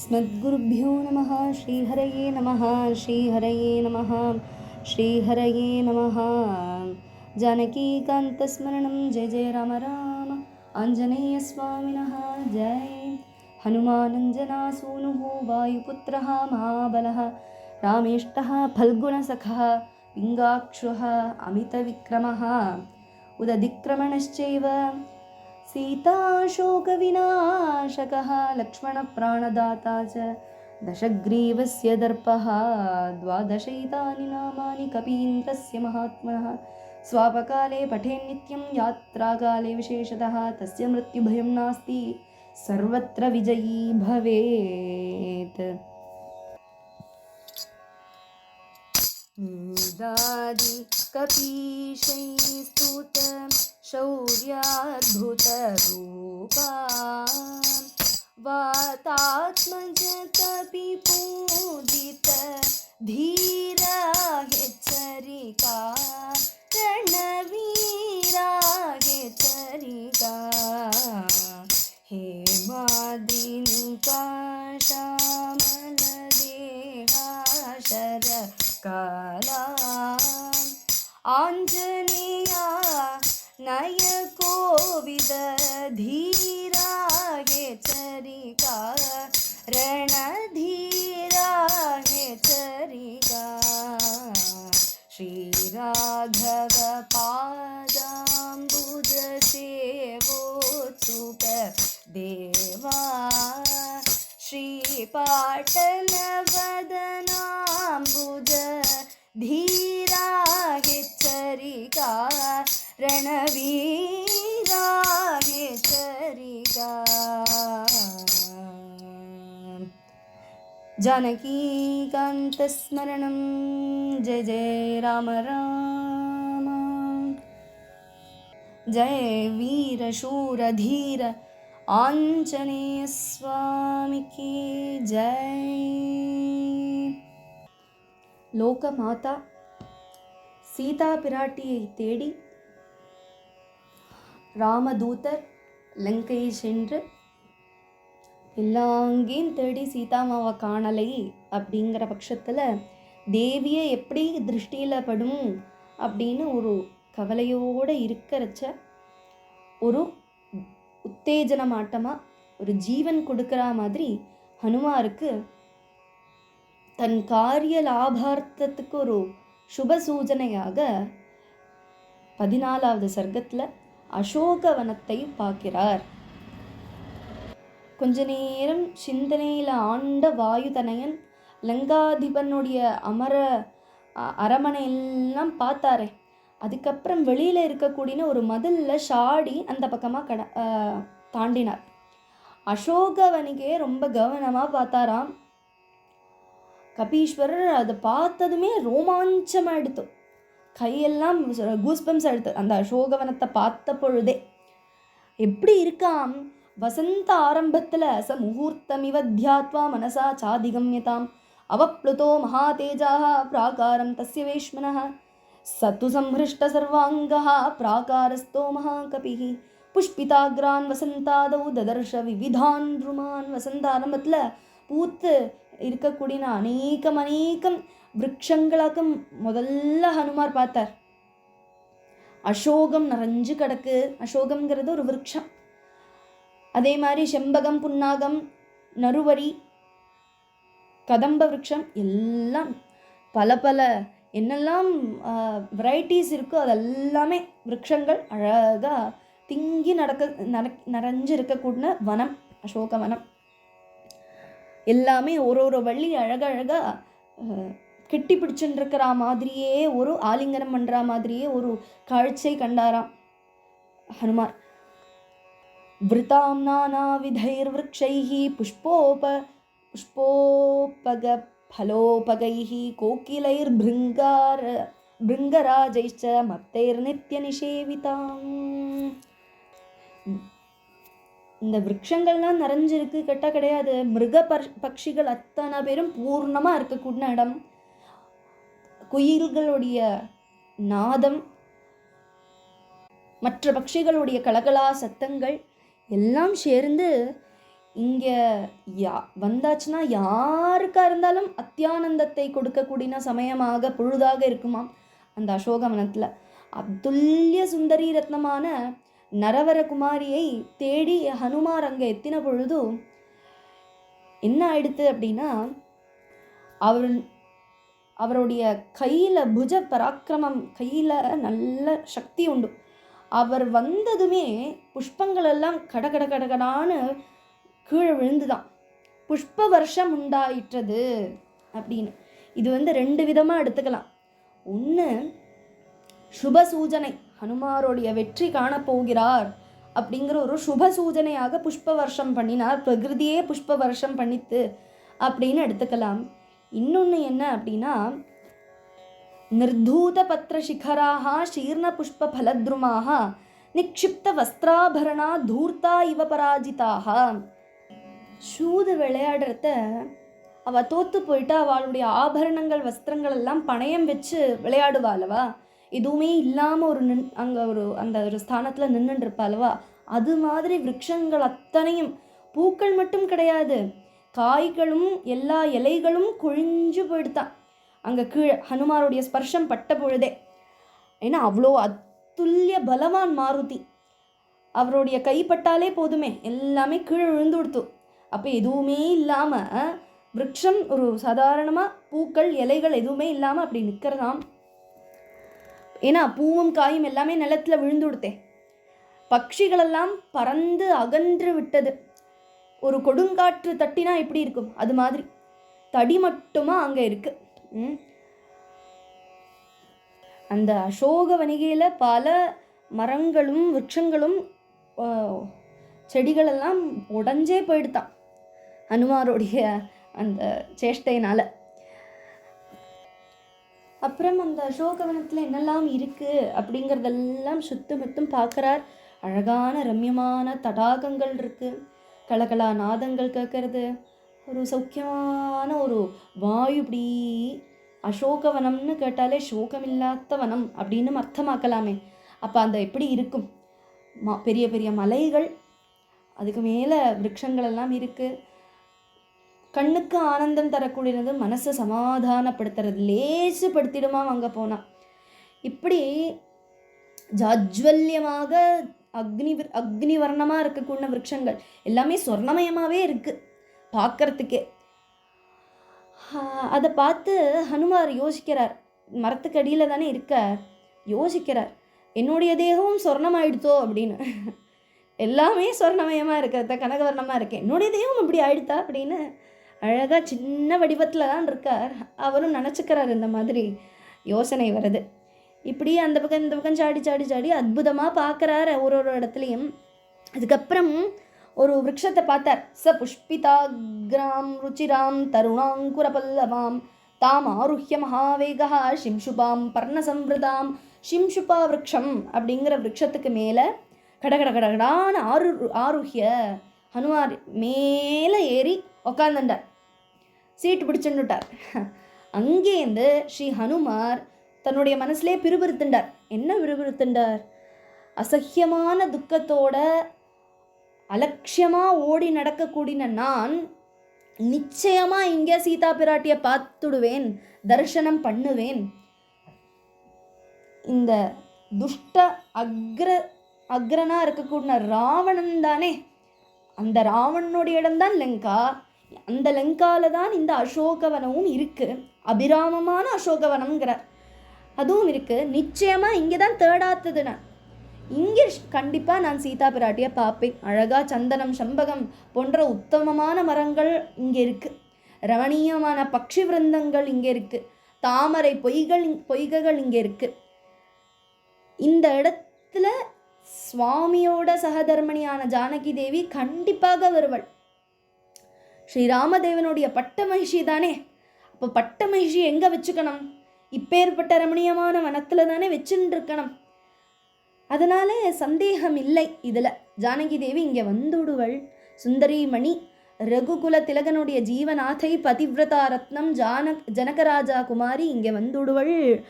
अस्मद्गुरुभ्यो नमः श्रीहरये नमः श्रीहरये नमः श्रीहरये नमः। जानकीकान्तस्मरणं जय जय राम राम। आञ्जनेयस्वामिनः जय। हनुमानञ्जनासूनुः वायुपुत्रः महाबलः। रामेष्टः फल्गुणसखः पिङ्गाक्षुः अमितविक्रमः। उदधिक्रमणश्चैव सीताशोकविनाशकः लक्ष्मणप्राणदाता च। दशग्रीवस्य दर्पः द्वादशैतानि नामानि कपीन्द्रस्य महात्मनः। स्वापकाले पठेन्नित्यं यात्राकाले विशेषतः तस्य मृत्युभयं नास्ति। सर्वत्र विजयी भवेत् ृदादिकपिषैस्तुतं शौर्याद्भुतरूपा वातात्मज कपिपूदित धीरागे चरिका कणवीरागे चरिका हे मादिनिका श्यामनदेवा शर கலாம் ஆஞ்சநேயா நய கோவித தீராகே சரிகா रणधीराहे चरिगा श्रीराघवपादाम्बुजसेवोत्सुत देवा श्रीपाटलवदनाम्बुज धीरा हेच्चरिका रणवीरा हेच्चरिका जानकीकान्तस्मरणं जय जय राम राम। जय वीरशूरधीर ஆஞ்சநேய சுவாமிக்கு ஜெய். லோக மாதா சீதா பிராட்டியை தேடி ராமதூதர் லங்கை சென்று எல்லாங்கேயும் தேடி சீதாமாவை காணலை அப்படிங்கிற பட்சத்தில் தேவியை எப்படி திருஷ்டியில் படும்? அப்படின்னு ஒரு கவலையோடு இருக்கிறச்ச ஒரு உத்தேஜனமாட்டமாக ஒரு ஜீவன் கொடுக்குற மாதிரி ஹனுமாருக்கு தன் காரிய லாபார்த்தத்துக்கு ஒரு சுப சூஜனையாக பதினாலாவது சர்க்கத்தில் அசோகவனத்தை பார்க்கிறார். கொஞ்ச நேரம் சிந்தனையில் ஆண்ட வாயுதனையன் லங்காதிபனுடைய அமர அ- அரமனை எல்லாம் பார்த்தாரே. அதுக்கப்புறம் வெளியில் இருக்கக்கூடிய ஒரு மதிலில் ஷாடி அந்த பக்கமாக கட தாண்டினார். அசோகவனிக்கே ரொம்ப கவனமாக பார்த்தாராம். கபீஸ்வரர் அதை பார்த்ததுமே ரோமாஞ்சமாயிடுத்து கையெல்லாம் கூஸ்பம்ஸ் எடுத்து அந்த அசோகவனத்தை பார்த்த பொழுதே எப்படி இருக்காம்? வசந்த ஆரம்பத்தில் ச முகூர்த்தமிவ தியாத்வா மனசா சாதிகம்யதாம். அவப்ளுதோ மகாதேஜாக பிராகாரம் தஸ்ய வேஷ்மனः சத்து சம்ஹிருஷ்ட சர்வாங்கः பிராகாரஸ்தோ महाकपिः புஷ்பிதாகிரான் வசந்தாதவு ததர்ஷ விவிதான் ருமான் வசந்த ஆரம்பத்தில் பூத்து இருக்கக்கூடிய அநேகம் அநேகம் விரக்ஷங்களாக முதல்ல ஹனுமார் பார்த்தார். அசோகம் நிறைஞ்சு கிடக்கு. அசோகம்ங்கிறது ஒரு விரக்ஷம். அதே மாதிரி செம்பகம் புன்னாகம் நறுவரி கதம்ப விரக்ஷம் எல்லாம் பல பல என்னெல்லாம் வெரைட்டிஸ் இருக்கோ அதெல்லாமே விரக்ஷங்கள் அழகாக തിങ്ങി നടക്ക നട வனம் அசோக வனம். எல்லாமே ஒரு ஒரு வள்ளி அழகழகாக கெட்டி பிடிச்சுட்டுருக்கிற மாதிரியே ஒரு ஆலிங்கனம் பண்ணுற மாதிரியே ஒரு காழ்ச்சை கண்டாராம் ஹனுமார் விரதாம் விதைர் விரக்ஷைஹி புஷ்போப புஷ்போபக ஃபலோபகை கோகிலைர் பிருங்கார பிருங்கராஜைச்ச மப்தைர் நித்திய நிஷேவிதாம். இந்த விரக்ஷங்கள்லாம் நிறைஞ்சிருக்கு கெட்ட கிடையாது. மிருக பர் பட்சிகள் அத்தனை பேரும் பூர்ணமாக இருக்கக்கூடிய இடம். குயில்களுடைய நாதம் மற்ற பட்சிகளுடைய கலகலா சத்தங்கள் எல்லாம் சேர்ந்து இங்கே யா வந்தாச்சுன்னா யாருக்கா இருந்தாலும் அத்தியானந்தத்தை கொடுக்கக்கூடிய சமயமாக பொழுதாக இருக்குமாம் அந்த அசோகவனத்தில். அத்துல்ய சுந்தரி ரத்னமான நரவர குமாரியை தேடி ஹனுமார் அங்கே எத்தின பொழுது என்ன ஆயிடுத்து? அப்படின்னா அவர் அவருடைய கையில் புஜ பராக்கிரமம் கையில் நல்ல சக்தி உண்டு. அவர் வந்ததுமே புஷ்பங்கள் எல்லாம் கட கட கடகடான்னு கீழே விழுந்துதான். புஷ்ப வருஷம் உண்டாயிற்றது அப்படின்னு. இது வந்து ரெண்டு விதமாக எடுத்துக்கலாம். ஒன்று சுப சூஜனை. ஹனுமாரோடைய வெற்றி காணப்போகிறார் அப்படிங்கிற ஒரு சுப சூஜனையாக புஷ்ப வருஷம் பண்ணினார். பிரகிருதியே புஷ்ப வருஷம் பண்ணித்து அப்படின்னு எடுத்துக்கலாம். இன்னொன்று என்ன அப்படின்னா நிர்தூத பத்திர சிகராக சீர்ண புஷ்ப பலத்ருமாக நிக்ஷிப்த வஸ்திராபரணா தூர்த்தா இவ பராஜிதாக. சூது விளையாடுறத அவ தோத்து போயிட்டு அவளுடைய ஆபரணங்கள் வஸ்திரங்கள் எல்லாம் பணயம் வச்சு விளையாடுவாளவா? எதுவுமே இல்லாமல் ஒரு நின் அங்கே ஒரு அந்த ஒரு ஸ்தானத்தில் நின்றுருப்பா அல்லவா? அது மாதிரி விரக்ஷங்கள் அத்தனையும் பூக்கள் மட்டும் கிடையாது. காய்களும் எல்லா இலைகளும் கொழிஞ்சு போயிடுதான் அங்கே கீழே ஹனுமாருடைய ஸ்பர்ஷம் பட்ட பொழுதே. ஏன்னா அவ்வளோ அத்துல்ய பலவான் மாருதி. அவருடைய கைப்பட்டாலே போதுமே. எல்லாமே கீழே விழுந்து கொடுத்து. அப்போ எதுவுமே இல்லாமல் விருட்சம் ஒரு சாதாரணமாக பூக்கள் இலைகள் எதுவுமே இல்லாமல் அப்படி நிற்கிறதாம் ஏன்னா பூவும் காயும் எல்லாமே நிலத்தில் விழுந்து விடுத்தேன் பட்சிகளெல்லாம் பறந்து அகன்று விட்டது. ஒரு கொடுங்காற்று தட்டினா எப்படி இருக்கும்? அது மாதிரி. தடி மட்டுமா அங்கே இருக்கு? ம். அந்த அசோக வணிகையில் பல மரங்களும் விருட்சங்களும் செடிகளெல்லாம் உடஞ்சே போயிடுதான். ஹனுமாருடைய அந்த சேஷ்டையினால. அப்புறம் அந்த அசோகவனத்தில் என்னெல்லாம் இருக்குது அப்படிங்கிறதெல்லாம் சுத்து முத்தும் பார்க்குறார். அழகான ரம்யமான தடாகங்கள் இருக்குது கலகலா நாதங்கள் கேட்கறது ஒரு சௌக்கியமான ஒரு வாயு இப்படி அசோகவனம்னு கேட்டாலே சோகமில்லாத வனம் அப்படின்னு அர்த்தமாக்கலாமே. அப்போ அந்த எப்படி இருக்கும்? மா பெரிய பெரிய மலைகள் அதுக்கு மேலே விருட்சங்கள் எல்லாம் இருக்குது கண்ணுக்கு ஆனந்தம் தரக்கூடியது மனசை சமாதானப்படுத்துறது லேசுப்படுத்திடுமா அங்கே போனால் இப்படி ஜாஜ்வல்யமாக அக்னி அக்னி வர்ணமாக இருக்கக்கூடிய விருட்சங்கள் எல்லாமே சொர்ணமயமாகவே இருக்குது பார்க்கறதுக்கே அதை பார்த்து ஹனுமார் யோசிக்கிறார். மரத்துக்கு அடியில் தானே இருக்கார். யோசிக்கிறார். என்னுடைய தேகமும் சொர்ணமாயிடுத்தோ அப்படின்னு. எல்லாமே சொர்ணமயமாக இருக்கிறத கனகவர்ணமாக இருக்கு. என்னுடைய தேகம் இப்படி ஆயிடுதா அப்படின்னு அழகாக சின்ன வடிவத்தில் தான் இருக்கார். அவரும் நினச்சிக்கிறார் இந்த மாதிரி யோசனை வருது. இப்படி அந்த பக்கம் இந்த பக்கம் சாடி சாடி சாடி அற்புதமாக பார்க்குறாரு ஒரு ஒரு இடத்துலையும். அதுக்கப்புறம் ஒரு விருட்சத்தை பார்த்தார். ச புஷ்பிதா கிராம் ருச்சிராம் தருணாங்குர பல்லவாம். தாம் ஆருஹ்ய மகாவேகா ஷிம்ஷுபாம் பர்ணசம்ருதாம். ஷிம்ஷுபா விரக்ஷம் அப்படிங்கிற விரக்ஷத்துக்கு மேலே கடகட கடகடான ஆரு ஆருஹ்ய ஹனுமார் மேலே ஏறி உக்காந்துட்டார் சீட்டு பிடிச்சுன்னுட்டார். அங்கேருந்து ஸ்ரீ ஹனுமார் தன்னுடைய மனசுலே பிறுபிறுத்துண்டார். என்ன பிறுபிறுத்துண்டார்? அசஹ்யமான துக்கத்தோட அலட்சியமாக ஓடி நடக்கக்கூடிய நான் நிச்சயமாக இங்கே சீதா பிராட்டியை பார்த்துடுவேன் தரிசனம் பண்ணுவேன். இந்த துஷ்ட அக்ர அக்ரனாக இருக்கக்கூடிய ராவணன் தானே. அந்த ராவணனுடைய இடம்தான் லங்கா. அந்த லங்காவில் தான் இந்த அசோகவனமும் இருக்குது அபிராமமான அசோகவனம்ங்கிறார் அதுவும் இருக்குது நிச்சயமாக இங்கே தான் தேடாத்தது நான் இங்கே கண்டிப்பாக நான் சீதா பிராட்டியை பார்ப்பேன். அழகா சந்தனம் சம்பகம் போன்ற உத்தமமான மரங்கள் இங்கே இருக்குது ரமணீயமான பக்ஷி விருந்தங்கள் இங்கே இருக்குது தாமரை பொய்கள் பொய்கைகள் இங்கே இருக்குது இந்த இடத்துல சுவாமியோட சகதர்மணியான ஜானகி தேவி கண்டிப்பாக வருவள். ஸ்ரீராமதேவனுடைய பட்ட மகிழ்ச்சி தானே? அப்போ பட்ட மகிழ்ச்சி எங்கே வச்சுக்கணும்? இப்பேற்பட்ட ரமணீயமான வனத்தில் தானே வச்சுருக்கணும். அதனால சந்தேகம் இல்லை இதில். ஜானகி தேவி இங்கே வந்துடுவள். சுந்தரிமணி ரகுகுல திலகனுடைய ஜீவநாதை பதிவிரதா ரத்னம் ஜான ஜனகராஜா குமாரி இங்கே வந்துடுவள்.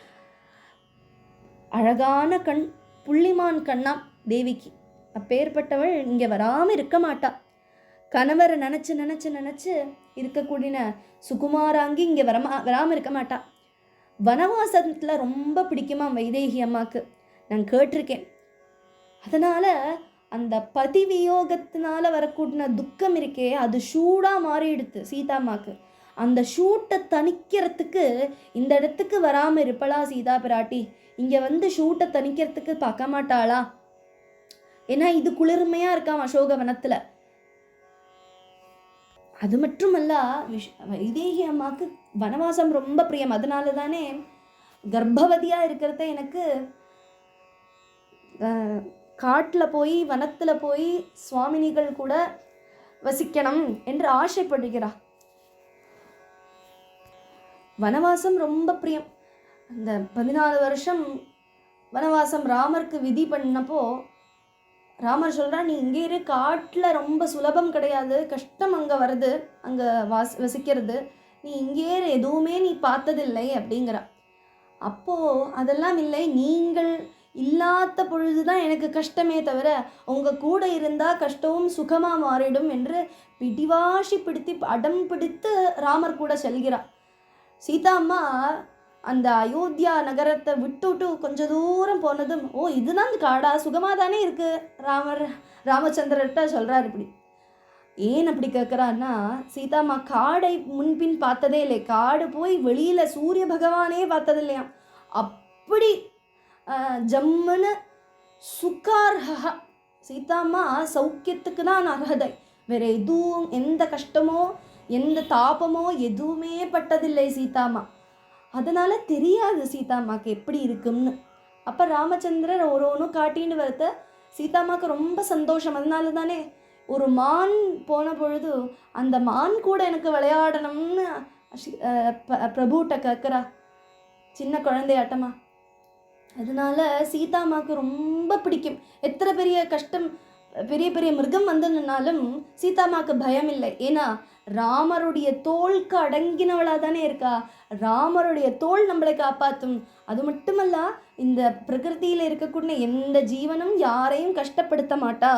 அழகான கண் புள்ளிமான் கண்ணாம் தேவிக்கு. அப்பேற்பட்டவள் இங்கே வராமல் இருக்க மாட்டா. கணவரை நினச்சி நினச்சி நினச்சி இருக்கக்கூடிய சுகுமாராங்கி இங்கே வரமா வராமல் இருக்க மாட்டா. வனவாசத்தில் ரொம்ப பிடிக்குமா வைதேகி அம்மாவுக்கு நான் கேட்டிருக்கேன். அதனால் அந்த பதி வியோகத்தினால வரக்கூடிய துக்கம் இருக்கே அது ஷூடாக மாறிடுது சீதாம்மாக்கு அந்த ஷூட்டை தணிக்கிறதுக்கு இந்த இடத்துக்கு வராமல் இருப்பளா சீதா பிராட்டி? இங்கே வந்து ஷூட்டை தணிக்கிறதுக்கு பார்க்க மாட்டாளா? ஏன்னா இது குளிர்மையாக இருக்காம் அசோகவனத்தில் அது மட்டுமல்ல விஷ் வைதேகி அம்மாவுக்கு வனவாசம் ரொம்ப பிரியம். அதனால தானே கர்ப்பவதியாக இருக்கிறத எனக்கு காட்டில் போய் வனத்தில் போய் சுவாமினிகள் கூட வசிக்கணும் என்று ஆசைப்படுகிறா வனவாசம் ரொம்ப பிரியம். அந்த பதினாலு வருஷம் வனவாசம் ராமருக்கு விதி பண்ணப்போ ராமர் சொல்கிறா நீ இங்கே இரு காட்டில் ரொம்ப சுலபம் கிடையாது. கஷ்டம் அங்கே வருது. அங்கே வாஸ் வசிக்கிறது. நீ இங்கே எதுவுமே நீ பார்த்ததில்லை அப்படிங்கிறா. அப்போது அதெல்லாம் இல்லை. நீங்கள் இல்லாத பொழுது தான் எனக்கு கஷ்டமே தவிர உங்கள் கூட இருந்தால் கஷ்டமும் சுகமாக மாறிடும் என்று பிடிவாஷி பிடித்து அடம் பிடித்து ராமர் கூட செல்கிறார் சீதா அம்மா அந்த அயோத்தியா நகரத்தை விட்டுட்டு கொஞ்ச தூரம் போனதும் ஓ இதுதான் அந்த காடா? சுகமாக தானே இருக்குது ராமர் ராமச்சந்திரர்கிட்ட சொல்கிறார் இப்படி. ஏன் அப்படி கேட்குறான்னா சீதாமா காடை முன்பின் பார்த்ததே இல்லை. காடு போய் வெளியில் சூரிய பகவானே பார்த்தது இல்லையா அப்படி ஜம்முன்னு சுக்கார்ஹா சீதாம்மா சௌக்கியத்துக்கு தான் அர்ஹதை. வேற எதுவும் எந்த கஷ்டமோ எந்த தாபமோ எதுவுமே பட்டதில்லை சீதாம்மா. அதனால தெரியாது சீதாமாக்கு எப்படி இருக்கும்னு. அப்போ ராமச்சந்திரர் ஒரு ஒன்றும் காட்டின்னு வரத சீதாமாக்கு ரொம்ப சந்தோஷம். அதனால தானே ஒரு மான் போன பொழுது அந்த மான் கூட எனக்கு விளையாடணும்னு ப- பிரபுட்ட கேட்குறா சின்ன குழந்தையாட்டமா. அதனால சீதாமாக்கு ரொம்ப பிடிக்கும். எத்தனை பெரிய கஷ்டம் பெரிய பெரிய மிருகம் வந்ததுனாலும் சீதாமாக்கு பயம் இல்லை ஏன்னா ராமருடைய தோளுக்கு அடங்கினவளாக தானே இருக்கா? ராமருடைய தோல் நம்மளை காப்பாற்றும் அது மட்டுமல்ல இந்த பிரகிருதியில் இருக்கக்கூடிய எந்த ஜீவனும் யாரையும் கஷ்டப்படுத்த மாட்டா.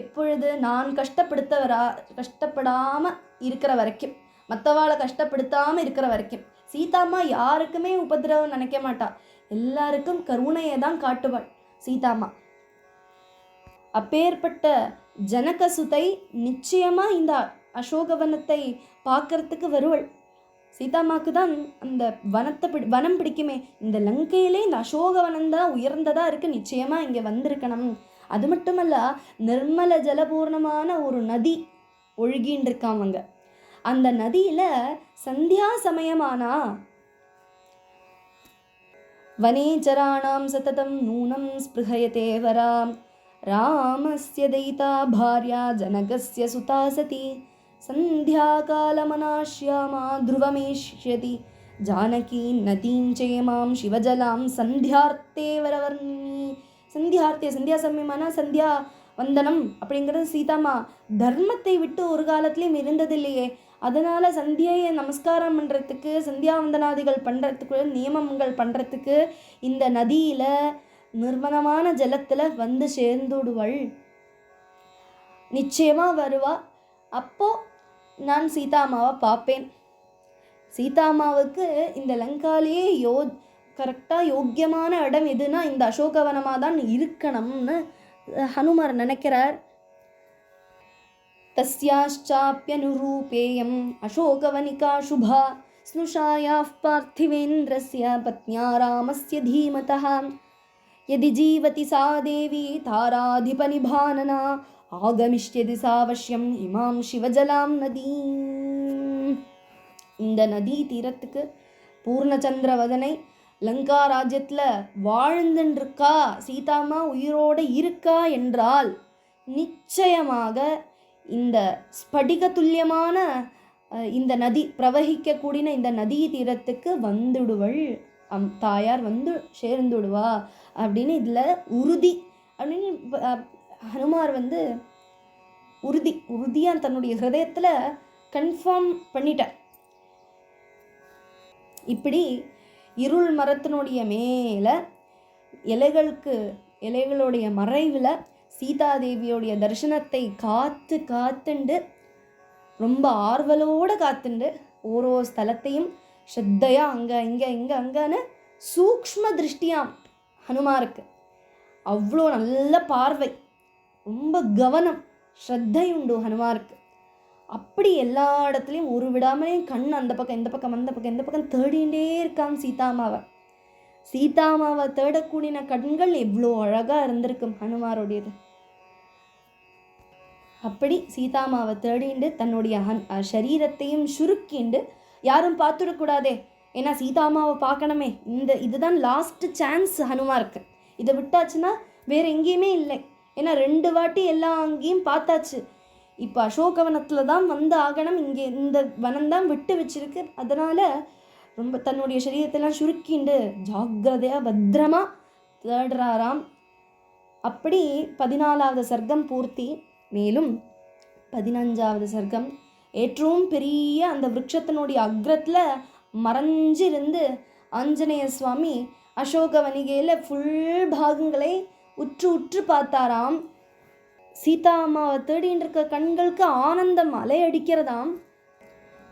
எப்பொழுது நான் கஷ்டப்படுத்தவரா கஷ்டப்படாமல் இருக்கிற வரைக்கும் மற்றவாளை கஷ்டப்படுத்தாமல் இருக்கிற வரைக்கும் சீதாம்மா யாருக்குமே உபதிரவம் நினைக்க மாட்டா. எல்லாருக்கும் கருணையை தான் காட்டுவாள் சீதாம்மா. அப்பேற்பட்ட ஜனகசுதை நிச்சயமாக இந்த அசோகவனத்தை பார்க்கறதுக்கு வருவள். சீதாமாக்கு தான் அந்த வனத்தை பிடி வனம் பிடிக்குமே. இந்த லங்கையிலே இந்த அசோகவனம் தான் உயர்ந்ததாக இருக்குது நிச்சயமாக இங்கே வந்திருக்கணும். அது மட்டுமல்ல நிர்மல ஜலபூர்ணமான ஒரு நதி ஒழுகின்னு இருக்காமங்க அந்த நதியில் சந்தியா சமயமானா? வனேச்சராணாம் சததம் நூனம் ஸ்பிருஹயதே வராம். ராமஸ்ய தைதா பாரியா ஜனகஸ்ய சுதா சதி सन्ध्याकालमनाश्यामा ध्रुवमेष्यति जानकी नदीं चेमां शिवजलां சந்தியார்த்தே வரவர்ணி சந்தியார்த்தே சந்தியா சமயமான சந்தியா வந்தனம் அப்படிங்கிறது சீதாமா தர்மத்தை விட்டு ஒரு காலத்துலேயும் இருந்ததில்லையே அதனால் சந்தியாயை நமஸ்காரம் பண்ணுறதுக்கு சந்தியாவந்தனாதிகள் பண்ணுறதுக்கு நியமங்கள் பண்ணுறதுக்கு இந்த நதியில் நிர்மலமான ஜலத்தில் வந்து சேர்ந்துடுவள் நிச்சயமாக வருவா அப்போ நான் சீதாமாவை பார்ப்பேன் சீதாமாவுக்கு இந்த லங்காலேயே யோ கரெக்டாக யோக்கியமான இடம் எதுனா இந்த அசோகவனமாக தான் இருக்கணும்னு ஹனுமார் நினைக்கிறார் तस्याश्चाप्यनुरूपेयम् अशोकवनिका शुभा स्नुषायाः पार्थिवेन्द्रस्य पत्न्या रामस्य धीमतः यदि जीवति सा देवी ताराधिपनिभानना ஆகமிஷ்யதி சாவசியம் இமாம் சிவஜலாம் நதி. இந்த நதி தீரத்துக்கு பூர்ணச்சந்திர வதனை லங்கா ராஜ்யத்தில் வாழ்ந்துன்றிருக்கா சீதாமா உயிரோடு இருக்கா என்றால் நிச்சயமாக இந்த ஸ்படிக துல்லியமான இந்த நதி பிரவகிக்கக்கூடிய இந்த நதி தீரத்துக்கு வந்துடுவள். அம் தாயார் வந்து சேர்ந்துடுவா அப்படின்னு இதில் உறுதி அப்படின்னு ஹனுமார் வந்து உறுதி உறுதியாக தன்னுடைய ஹிருதயத்தில் கன்ஃபார்ம் பண்ணிட்டார். இப்படி இருள் மரத்தினுடைய மேலே இலைகளுக்கு இலைகளுடைய மறைவில் சீதாதேவியோடைய தரிசனத்தை காத்து காத்துண்டு ரொம்ப ஆர்வலோடு காத்துண்டு ஓரோ ஸ்தலத்தையும் ஸ்ரத்தையாக அங்கே இங்கே இங்கே அங்கேன்னு சூக்ஷ்ம திருஷ்டியாம் ஹனுமாருக்கு. அவ்வளோ நல்ல பார்வை. ரொம்ப கவனம் ஸ்ரத்தை உண்டு ஹனுமாருக்கு. அப்படி எல்லா இடத்துலையும் ஒரு விடாமலையும் கண் அந்த பக்கம் இந்த பக்கம் அந்த பக்கம் இந்த பக்கம் தேடிகிட்டே இருக்கான் சீதாமாவை. சீதாமாவை தேடக்கூடிய கண்கள் எவ்வளோ அழகாக இருந்திருக்கும் ஹனுமாரோடையது. அப்படி சீதாமாவை தேடிண்டு தன்னுடைய ஹன் அஹ் சரீரத்தையும் சுருக்கிண்டு யாரும் பார்த்துடக்கூடாதே. ஏன்னா சீதாமாவை பார்க்கணுமே. இந்த இதுதான் லாஸ்ட் சான்ஸ் ஹனுமாருக்கு. இதை விட்டாச்சுன்னா வேற எங்கேயுமே இல்லை. ஏன்னா ரெண்டு வாட்டி எல்லா அங்கேயும் பார்த்தாச்சு. இப்போ அசோகவனத்தில் தான் வந்து ஆகணும் இங்கே இந்த வனம் தான் விட்டு வச்சிருக்கு. அதனால் ரொம்ப தன்னுடைய சரீரத்தெல்லாம் சுருக்கிண்டு ஜாக்கிரதையாக பத்திரமா தேடுறாராம். அப்படி பதினாலாவது சர்க்கம் பூர்த்தி மேலும் பதினஞ்சாவது சர்க்கம் ஏற்றவும் பெரிய அந்த விரக்ஷத்தினுடைய அக்ரத்தில் மறைஞ்சிருந்து ஆஞ்சநேய சுவாமி அசோக வணிகையில் ஃபுல் பாகங்களை உற்று உற்று பார்த்தாராம் சீதா அம்மாவை தேடின்னு இருக்க கண்களுக்கு ஆனந்தம் அலையடிக்கிறதாம்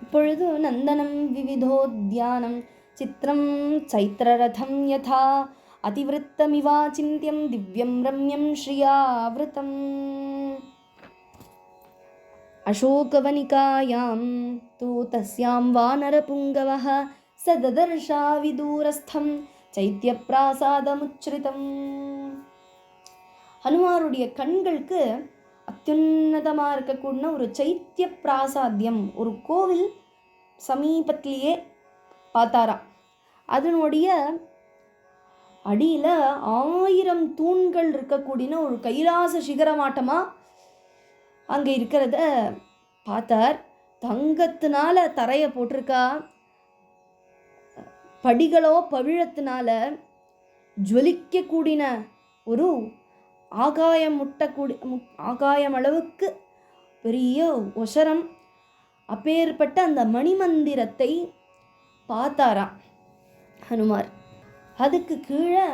இப்பொழுது நந்தனம் விவிதோத்யானம் சித்திரம் சைத்திரரதம் யதா அதிவிருத்தமிவா சிந்தியம் திவ்யம் ரம்யம் ஸ்ரீயாவிருத்தம் अशोकवनिकायां तु तस्यां वानरपुङ्गवः स ददर्शा विदूरस्थं சைத்தியப்பிராசாதமுச்சிரிதம் ஹனுமாருடைய கண்களுக்கு அத்யுன்னதமாக இருக்கக்கூடிய ஒரு சைத்திய பிராசாத்தியம் ஒரு கோவில் சமீபத்திலேயே பார்த்தாராம். அதனுடைய அடியில் ஆயிரம் தூண்கள் இருக்கக்கூடிய ஒரு கைலாச சிகரமாட்டமாக அங்கே இருக்கிறத பார்த்தார். தங்கத்தினால தரையை போட்டிருக்கா. படிகளோ பவிழத்தினால ஜுவலிக்கக்கூடின ஒரு ஆகாயம் முட்டக்கூடி மு- ஆகாயம் அளவுக்கு பெரிய ஒசரம். அப்பேற்பட்ட அந்த மணிமந்திரத்தை பார்த்தாராம் ஹனுமார். அதுக்கு கீழே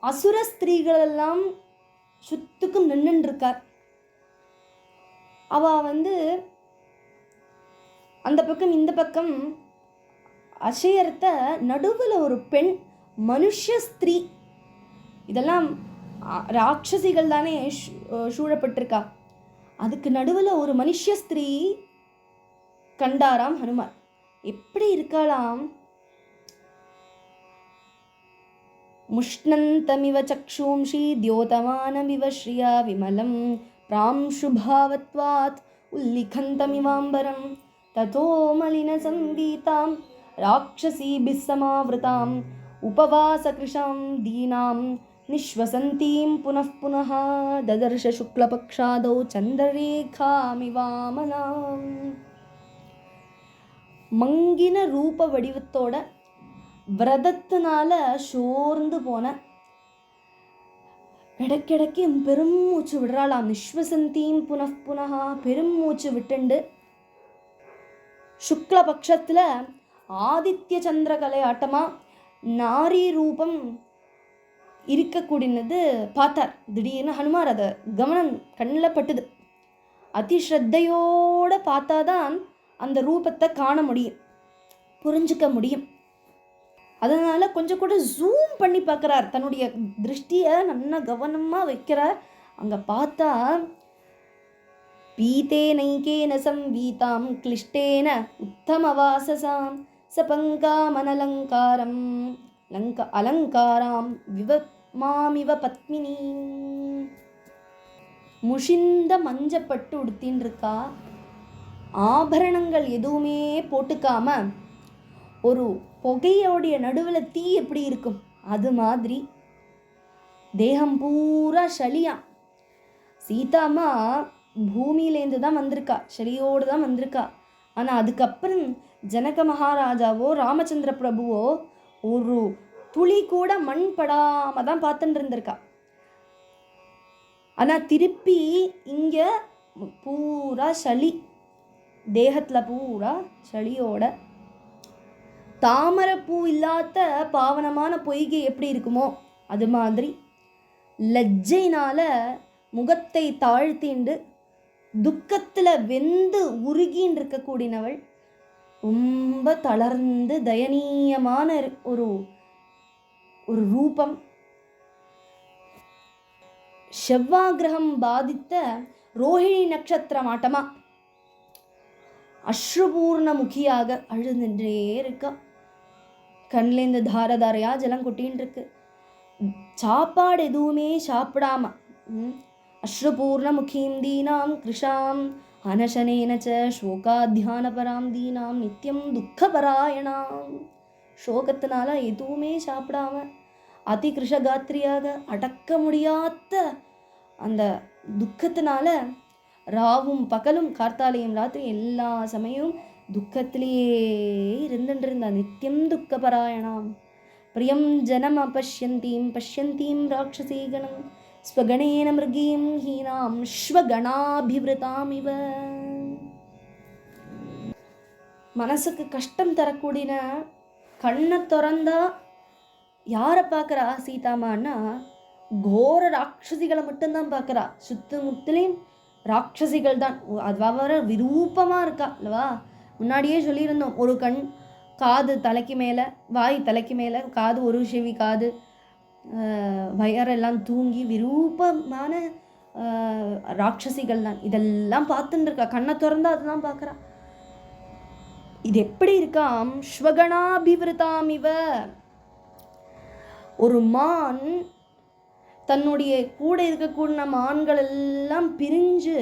அசுர ஸ்திரீகளெல்லாம் சுத்துக்கும் நின்றுருக்கார் அவ வந்து அந்த பக்கம் இந்த பக்கம் அசையர்த்த நடுவில் ஒரு பெண் மனுஷ ஸ்திரீ. இதெல்லாம் ராட்சசிகள் தானே சூழப்பட்டிருக்கா. அதுக்கு நடுவில் ஒரு மனுஷ ஸ்திரீ கண்டாராம் ஹனுமான். எப்படி இருக்கலாம் முஷ்ணந்தமிவ சக்ஷூம்ஷி தியோதமானமிவ ஸ்ரீயா விமலம் பிராம்ஷுபாவத்வாத் உல்லிகந்தமிவாம்பரம். ததோமலின சந்தீதாம் மலின பிஸ்ஸமாவிருதாம் உபவாச உபவாசகிருஷாம் தீனாம். निःश्वसन्तीं पुनः पुनः ददर्श शुक्लपक्षादौ चन्द्ररेखामिवामलाम् மங்கின ரூப வடிவத்தோட விரதத்தினால சோர்ந்து போன இடைக்கிடைக்கு பெருமூச்சு விடுறாளாம் நிஸ்வசந்தீம் புனః புனகா பெருமூச்சு விட்டுண்டு சுக்ல பட்சத்தில் ஆதித்ய சந்திர கலையாட்டமா நாரி ரூபம் இருக்கக்கூடியது பார்த்தார். திடீர்னு ஹனுமார் அதை கவனம் கண்ணில் பட்டுது. அதிஸ்ரத்தையோட பார்த்தாதான் அந்த ரூபத்தை காண முடியும் புரிஞ்சுக்க முடியும். அதனால் கொஞ்சம் கூட ஜூம் பண்ணி பார்க்குறார். தன்னுடைய திருஷ்டியை நல்லா கவனமாக வைக்கிறார். அங்கே பார்த்தா பீத்தேனைக்கேன சம்வீதாம் கிளிஷ்டேன உத்தமவாசசாம் சபங்காமனலங்காரம் லங்க அலங்காராம் விவ மாமிவ பத்மினி. முஷிந்த மஞ்சப்பட்டு உடுத்தின்னு இருக்கா ஆபரணங்கள் எதுவுமே போட்டுக்காம ஒரு புகையோடைய நடுவில் தீ எப்படி இருக்கும்? அது மாதிரி. தேகம் பூரா சளியா சீதாம்மா பூமியிலேருந்து தான் வந்திருக்கா. சளியோடு தான் வந்திருக்கா. ஆனால் அதுக்கப்புறம் ஜனக மகாராஜாவோ ராமச்சந்திர பிரபுவோ ஒரு துளி கூட மண் படாமல் தான் பார்த்துட்டு இருந்திருக்கா. ஆனால் திருப்பி இங்கே பூரா சளி. தேகத்தில் பூரா சளியோட. தாமரைப்பூ இல்லாத பாவனமான பொய்கை எப்படி இருக்குமோ அது மாதிரி லஜ்ஜைனால் முகத்தை தாழ்த்திண்டு துக்கத்தில் வெந்து உருகின்னு இருக்கக்கூடியனவள் ரொம்ப தளர்ந்து தயனீயமான ஒரு ஒரு ரூபம். செவ்வாகிரகம் பாதித்த ரோஹிணி நட்சத்திரம் ஆட்டமா? அஸ்ருபூர்ண முகியாக அழுதுன்றே இருக்கா. கண்லேருந்து தார தாரையா ஜலம் கொட்டின்னு இருக்கு சாப்பாடு எதுவுமே சாப்பிடாம அஸ்ருபூர்ண முகீம் தீனாம் கிருஷாம் அனசனேன ச சோகாத்தியானபராம் தீனாம் நித்தியம் துக்கபராயணாம். சோகத்தினால எதுவுமே சாப்பிடாம அதி கிருஷகாத்திரியாக அடக்க முடியாத அந்த துக்கத்தினால ராவும் பகலும் கார்த்தாலயம் ராத்திரி எல்லா சமயமும் துக்கத்திலேயே இருந்துட்டு நித்தியம் துக்கபராயணாம். பிரியம் ஜனம் அபஷ்யந்தீம் பஷ்யந்தீம் ராட்சசீகணம் ஸ்வகணேன மிருகீம் ஹீனாம் ஸ்வகணாபிவிருதாம் மனசுக்கு கஷ்டம் தரக்கூடிய கண்ணை திறந்தா யாரை பார்க்குறா சீதாமான்னா கோர ராட்சசிகளை மட்டும்தான் பார்க்குறா. சுத்து முத்திலையும் ராட்சசிகள் தான். அது விரூபமாக இருக்கா அல்லவா? முன்னாடியே சொல்லியிருந்தோம் ஒரு கண் காது தலைக்கு மேலே வாய் தலைக்கு மேலே காது ஒரு செவி காது வயரெல்லாம் தூங்கி விரூபமான ராட்சசிகள் தான். இதெல்லாம் பார்த்துன்னு இருக்கா? கண்ணை திறந்தா அதுதான் பார்க்குறா. இது எப்படி இருக்காம் ஸ்வகணாபிவிருதாம் இவ ஒரு மான் தன்னுடைய கூட இருக்கக்கூடிய மான்கள் எல்லாம் பிரிஞ்சு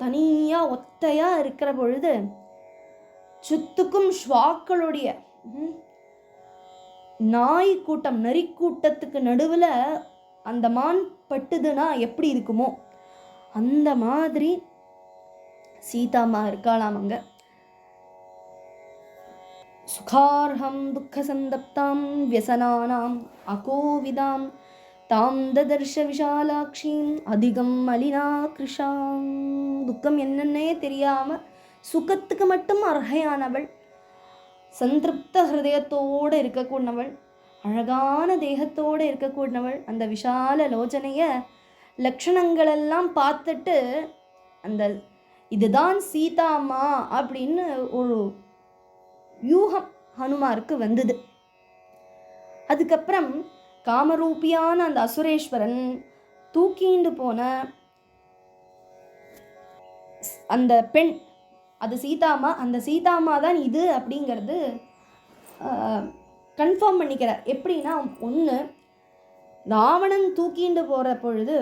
தனியாக ஒத்தையாக இருக்கிற பொழுது சுத்துக்கும் ஸ்வாக்களுடைய ம், நாய் கூட்டம் நரி கூட்டத்துக்கு நடுவில் அந்த மான் பட்டுதுன்னா எப்படி இருக்குமோ? அந்த மாதிரி சீதாமா இருக்காளாம் அங்க. சுகார்ஹம் துக்கசந்தப்தாம் வியசனானாம் அகோவிதாம் தாம் ததர்ஷ விஷாலாட்சியும் அதிகம் மலினா கிருஷாம். துக்கம் என்னன்னே தெரியாம சுகத்துக்கு மட்டும் அர்ஹையானவள். சந்திருப்த ஹிருதயத்தோடு இருக்கக்கூடியவள் அழகான தேகத்தோடு இருக்கக்கூடியவள் அந்த விஷால லோச்சனைய லக்ஷணங்களெல்லாம் பார்த்துட்டு அந்த இதுதான் சீதாமா அப்படின்னு ஒரு யூகம் ஹனுமாருக்கு வந்தது. அதுக்கப்புறம் காமரூபியான அந்த அசுரேஸ்வரன் தூக்கிண்டு போன அந்த பெண் அது சீதாமா அந்த சீதாமா தான் இது அப்படிங்கிறது கன்ஃபார்ம் பண்ணிக்கிறார். எப்படின்னா ஒன்று ராவணன் தூக்கிண்டு போகிற பொழுது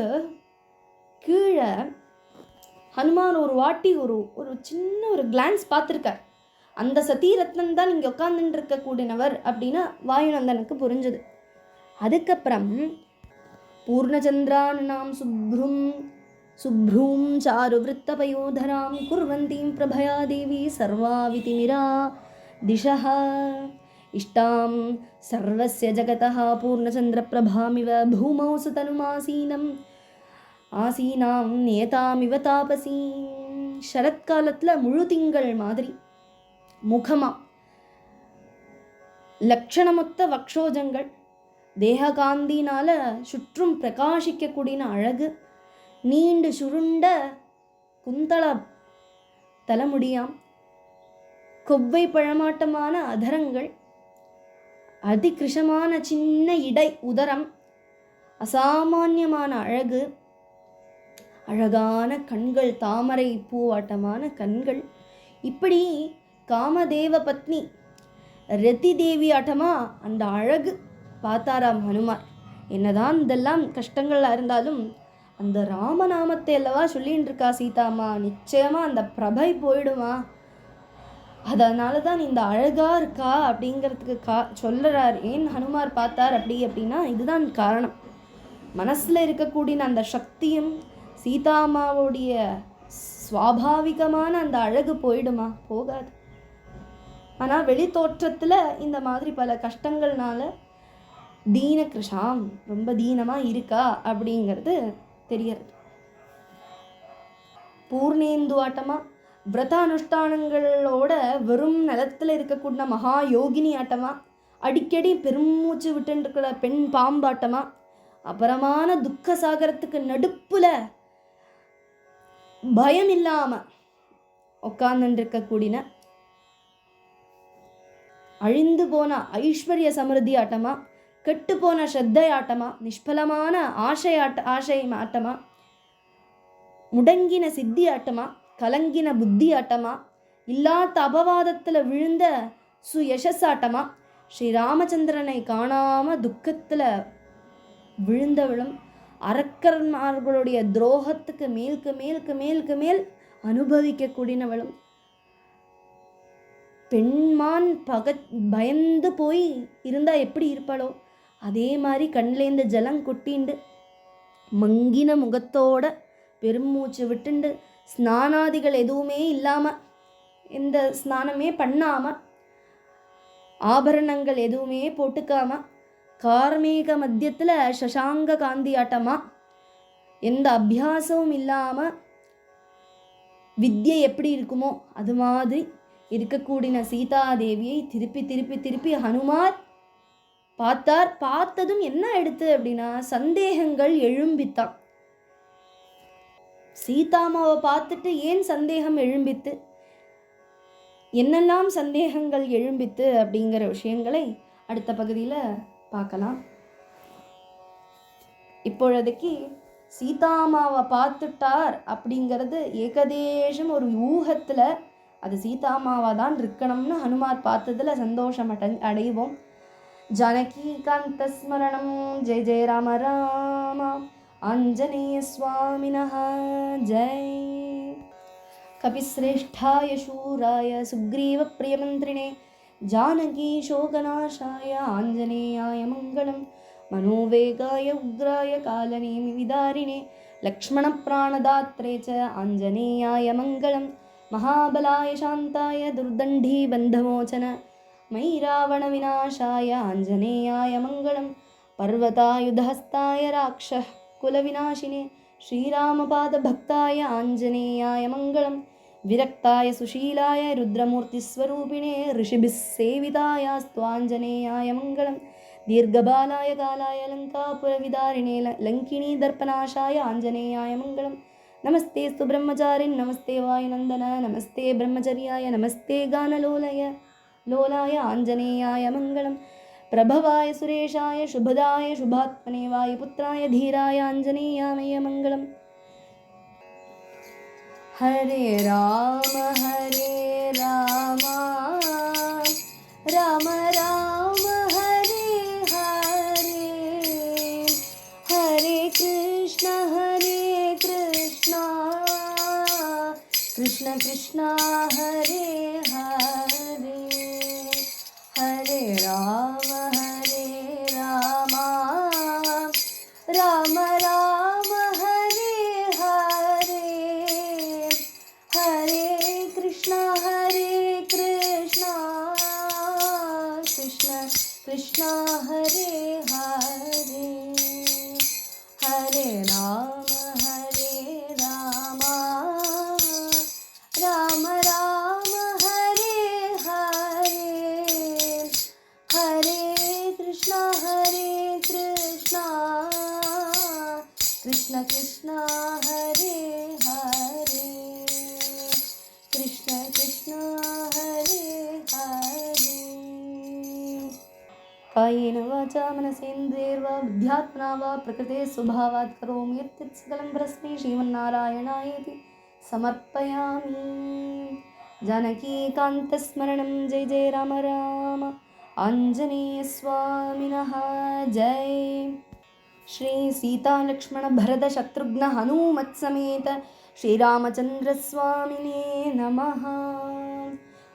கீழே ஹனுமான் ஒரு வாட்டி ஒரு ஒரு சின்ன ஒரு கிளான்ஸ் பார்த்துருக்கார். அந்த சதீரத்னன் தான் இங்கே உட்காந்துட்டு இருக்கக்கூடியவர் அப்படின்னு வாயுநந்தனுக்கு புரிஞ்சுது. அதுக்கப்புறம் பூர்ணச்சந்திரானாம் சுப்ரும் சுப்ரூம் சாரு விருத்தபயோதராம் குர்வந்தீம் பிரபயா தேவி சர்வாவிதிமிரா திஷः இஷ்டாம் சர்வஸ்ய ஜகதः பூர்ணச்சந்திரபிரபாமிவ பூமௌ சுதனுமாசீனம் ஆசீனாம் நேதாமிவ தாபசி சரத்காலத்தில் முழு திங்கள் மாதிரி முகமா லக்ஷணமொத்த வக்ஷோஜங்கள் தேககாந்தினால சுற்றும் பிரகாசிக்கக்கூடிய அழகு நீண்டு சுருண்ட குந்தளம் தலைமுடியாம். கொவ்வை பழமாட்டமான அதரங்கள் அதிகிருஷமான சின்ன இடை உதரம் அசாமான்யமான அழகு அழகான கண்கள் தாமரை பூவாட்டமான கண்கள். இப்படி காமதேவ பத்னி ரதி தேவி ஆட்டமா அந்த அழகு? பார்த்தாராம் ஹனுமார் என்னதான் இதெல்லாம் கஷ்டங்களாக இருந்தாலும் அந்த ராமநாமத்தை அல்லவா சொல்லின்னு இருக்கா சீதாம்மா? நிச்சயமாக அந்த பிரபை போயிடுமா? அதனால தான் இந்த அழகாக இருக்கா அப்படிங்கிறதுக்கு கா சொல்லுறார் ஏன் ஹனுமார் பார்த்தார் அப்படி அப்படின்னா இதுதான் காரணம். மனசில் இருக்கக்கூடிய அந்த சக்தியும் சீதாமாவுடைய சுவாபாவிகமான அந்த அழகு போயிடுமா? போகாது. ஆனால் வெளி தோற்றத்தில் இந்த மாதிரி பல கஷ்டங்கள்னால தீன கிருஷாம் ரொம்ப தீனமாக இருக்கா அப்படிங்கிறது தெரியறது பூர்ணேந்து ஆட்டமாக விரத அனுஷ்டானங்களோட வெறும் நிலத்தில் இருக்கக்கூடிய மகா யோகினி ஆட்டமாக அடிக்கடி பெருமூச்சு விட்டுன்னு இருக்கிற பெண் பாம்பாட்டமாக அபரமான துக்க சாகரத்துக்கு நடுப்பில் பயம் இல்லாமல் உட்காந்துருக்கக்கூடின அழிந்து போன ஐஸ்வர்ய சமிருதி ஆட்டமா? கெட்டு போன ஸ்ரத்தை ஆட்டமா நிஷ்பலமான ஆசை ஆட்ட ஆசை ஆட்டமா முடங்கின சித்தி ஆட்டமா கலங்கின புத்தி ஆட்டமா இல்லாத அபவாதத்தில் விழுந்த சுயசஸ் ஆட்டமா ஸ்ரீ ராமச்சந்திரனை காணாம துக்கத்தில் விழுந்தவளும் அரக்கர்மார்களுடைய துரோகத்துக்கு மேலுக்கு மேலுக்கு மேலுக்கு மேல் அனுபவிக்கக்கூடியவளும் பெண்மான் பக பயந்து போய் இருந்தால் எப்படி இருப்பாளோ? அதே மாதிரி கண்லேருந்து ஜலம் கொட்டிண்டு மங்கின முகத்தோட பெருமூச்சு விட்டுண்டு ஸ்நானாதிகள் எதுவுமே இல்லாமல் இந்த ஸ்நானமே பண்ணாமல் ஆபரணங்கள் எதுவுமே போட்டுக்காம கார்மேக மத்தியத்தில் சசாங்க காந்தியாட்டமாக எந்த அபியாசமும் இல்லாமல் வித்யை எப்படி இருக்குமோ அது மாதிரி இருக்கக்கூடிய சீதாதேவியை திருப்பி திருப்பி திருப்பி ஹனுமார் பார்த்தார் பார்த்ததும் என்ன எடுத்து அப்படின்னா சந்தேகங்கள் எழும்பித்தான். சீதாமாவை பார்த்துட்டு ஏன் சந்தேகம் எழும்பித்து என்னெல்லாம் சந்தேகங்கள் எழும்பித்து அப்படிங்கிற விஷயங்களை அடுத்த பகுதியில் பார்க்கலாம். இப்பொழுதைக்கு சீதாமாவை பார்த்துட்டார் அப்படிங்கிறது ஏகதேசம் ஒரு ஊகத்தில் அது சீதாமாவா தான் இருக்கணும்னு ஹனுமார் பார்த்ததில் சந்தோஷம் அடை அடைவோம். जानकीकान्तस्मरणं। जय जय राम राम। आञ्जनेयस्वामिनः जय। कपिश्रेष्ठाय शूराय सुग्रीवप्रियमन्त्रिणे। जानकीशोकनाशाय आञ्जनेयाय मङ्गलं। मनोवेगाय उग्राय कालनेमिविदारिणे लक्ष्मणप्राणदात्रे च आञ्जनेयाय मङ्गलं। महाबलाय शान्ताय दुर्दण्ढीबन्धमोचन मयि रावणविनाशाय आञ्जनेयाय मङ्गलं पर्वतायुधहस्ताय राक्षः कुलविनाशिने श्रीरामपादभक्ताय आञ्जनेयाय मङ्गलं विरक्ताय सुशीलाय रुद्रमूर्तिस्वरूपिणे ऋषिभिः सेवितायास्त्वाञ्जनेयाय मङ्गलं दीर्घबालाय कालाय लङ्कापुरविदारिणे ल- लङ्किणीदर्पनाशाय आञ्जनेयाय मङ्गलं नमस्ते सुब्रह्मचारिन् नमस्ते वायुनन्दन नमस्ते ब्रह्मचर्याय नमस्ते गानलोलय लोलाय, आञ्जनेयाय मङ्गलं प्रभवाय, सुरेशाय, शुभदाय, शुभात्मने वायुपुत्राय धीराय, आञ्जनेयामय, मङ्गलम्। हरे राम हरे राम। राम राम, हरे हरे। हरे कृष्ण हरे कृष्ण। कृष्ण कृष्ण, हरे कायेन वाचा मनसेन्द्रियैर्वा बुद्ध्यात्मना वा प्रकृते स्वभावात् करोमि यत् सकलं परस्मै श्रीमन्नारायणायेति समर्पयामि। जानकीकान्तस्मरणं जय जय राम राम। आञ्जनेयस्वामिनः जय। श्री